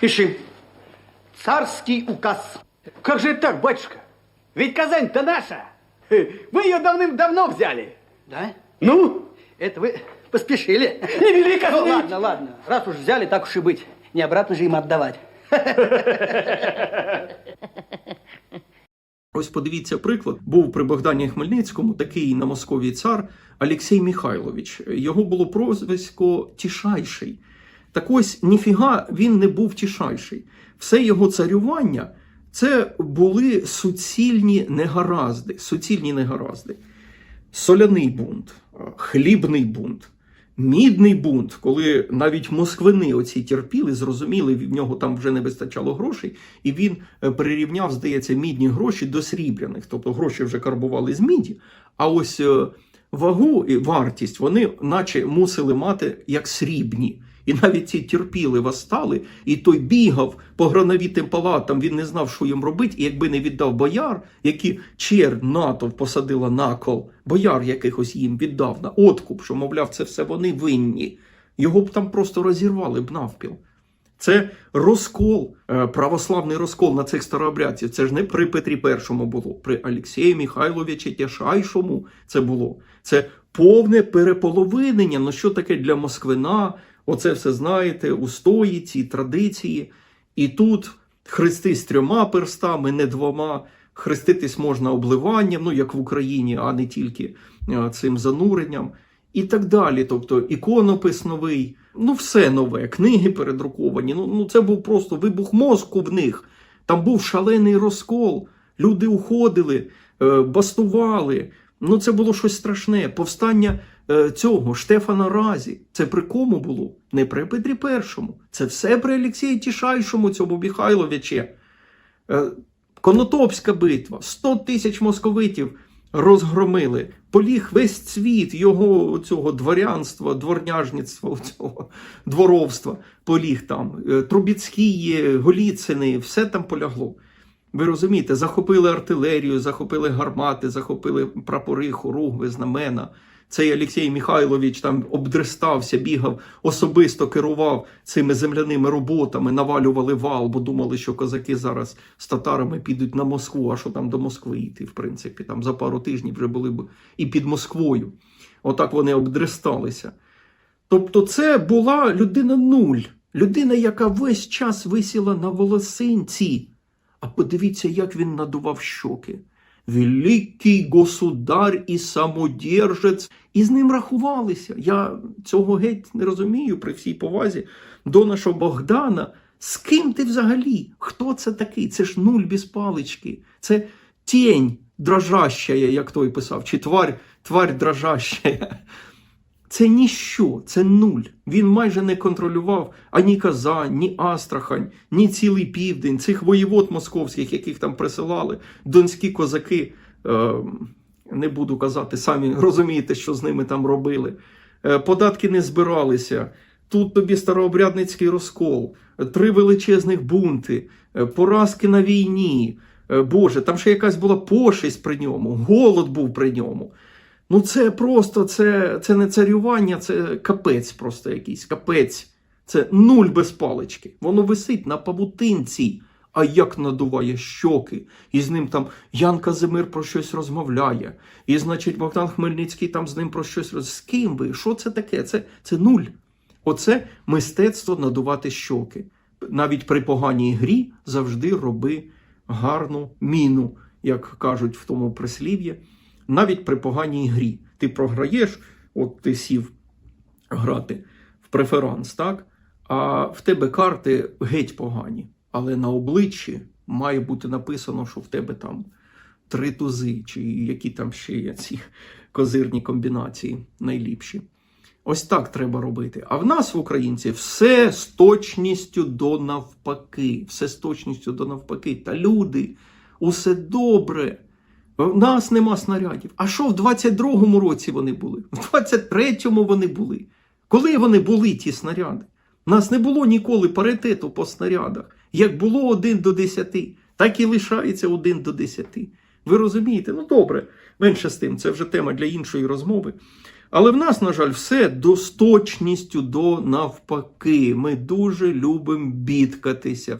Пиши. Царский указ. Как же это так, батюшка? Ведь Казань-то наша. Э, Вы ее давным-давно взяли. Да? Ну? Это вы поспешили. Велика Ну ладно, ладно. Раз уж взяли, так уж и быть. Не обратно же им отдавать. Ось подивіться приклад. Був при Богдані Хмельницькому такий на Московії цар Олексій Михайлович. Його було прозвисько Тішайший. Так ось ніфіга він не був тішайший. Все його царювання це були суцільні негаразди. Суцільні негаразди. Соляний бунт, хлібний бунт, мідний бунт, коли навіть москвини оці терпіли, зрозуміли, в нього там вже не вистачало грошей, і він е, прирівняв, здається, мідні гроші до срібляних. Тобто гроші вже карбували з міді, а ось е, вагу і вартість вони наче мусили мати як срібні. І навіть ці терпіли восстали, і той бігав по грановітим палатам, він не знав, що їм робити, і якби не віддав бояр, які чернь натовп посадила на кол, бояр якихось їм віддав на откуп, що, мовляв, це все вони винні. Його б там просто розірвали б навпіл. Це розкол, е, православний розкол на цих старообрядців. Це ж не при Петрі І було, при Олексії Михайловичі Тяшайшому це було. Це повне переполовинення. Ну що таке для Москвина? Оце все знаєте, устої, ці традиції. І тут хрестись трьома перстами, не двома. Хреститись можна обливанням, ну як в Україні, а не тільки е, цим зануренням. І так далі. Тобто іконопис новий, ну все нове, книги передруковані. Ну, ну це був просто вибух мозку в них. Там був шалений розкол. Люди уходили, е, бастували. Ну, це було щось страшне. Повстання цього Штефана Разі. Це при кому було? Не при Петрі І. Це все при Олексії Тішайшому, цьому Михайловичі. Е, Конотопська битва, 100 тисяч московитів розгромили. Поліг весь цвіт його цього дворянства, дворняжництва, цього дворовства. Поліг там. Е, Трубіцькі, Голіцини, все там полягло. Ви розумієте, захопили артилерію, захопили гармати, захопили прапори, хоругви, знамена. Цей Олексій Михайлович там обдрестався, бігав, особисто керував цими земляними роботами, навалювали вал, бо думали, що козаки зараз з татарами підуть на Москву. А що там до Москви йти, в принципі, там за пару тижнів вже були б і під Москвою. Отак вони обдресталися. Тобто, це була людина нуль, людина, яка весь час висіла на волосинці. А подивіться, як він надував щоки. Великий государ і самодержець. І з ним рахувалися. Я цього геть не розумію при всій повазі до нашого Богдана. З ким ти взагалі? Хто це такий? Це ж нуль без палички. Це тінь дрожащая, як той писав, чи тварь, тварь дрожащая. Це ніщо, це нуль. Він майже не контролював ані Казань, ні Астрахань, ні цілий південь, цих воєвод московських, яких там присилали, донські козаки. Е, не буду казати, самі розумієте, що з ними там робили. Е, податки не збиралися. Тут тобі старообрядницький розкол, три величезних бунти, е, поразки на війні. Е, Боже, там ще якась була пошесть при ньому, голод був при ньому. Ну, це просто це, це не царювання, це капець просто якийсь капець. Це нуль без палички. Воно висить на павутинці. А як надуває щоки, і з ним там Ян Казимир про щось розмовляє, і, значить, Богдан Хмельницький там з ним про щось роз... З ким ви? Що це таке? Це, це нуль. Оце мистецтво надувати щоки. Навіть при поганій грі завжди роби гарну міну, як кажуть в тому прислів'ї навіть при поганій грі. Ти програєш, от ти сів грати в преферанс, так? А в тебе карти геть погані. Але на обличчі має бути написано, що в тебе там три тузи, чи які там ще є ці козирні комбінації найліпші. Ось так треба робити. А в нас, в українці, все з точністю до навпаки. Все з точністю до навпаки. Та люди, усе добре. У нас нема снарядів. А що в 22-му році вони були? В 23-му вони були. Коли вони були, ті снаряди? У нас не було ніколи паритету по снарядах. Як було 1 до 10, так і лишається 1 до 10. Ви розумієте? Ну добре, менше з тим, це вже тема для іншої розмови. Але в нас, на жаль, все до з точністю до навпаки. Ми дуже любимо бідкатися.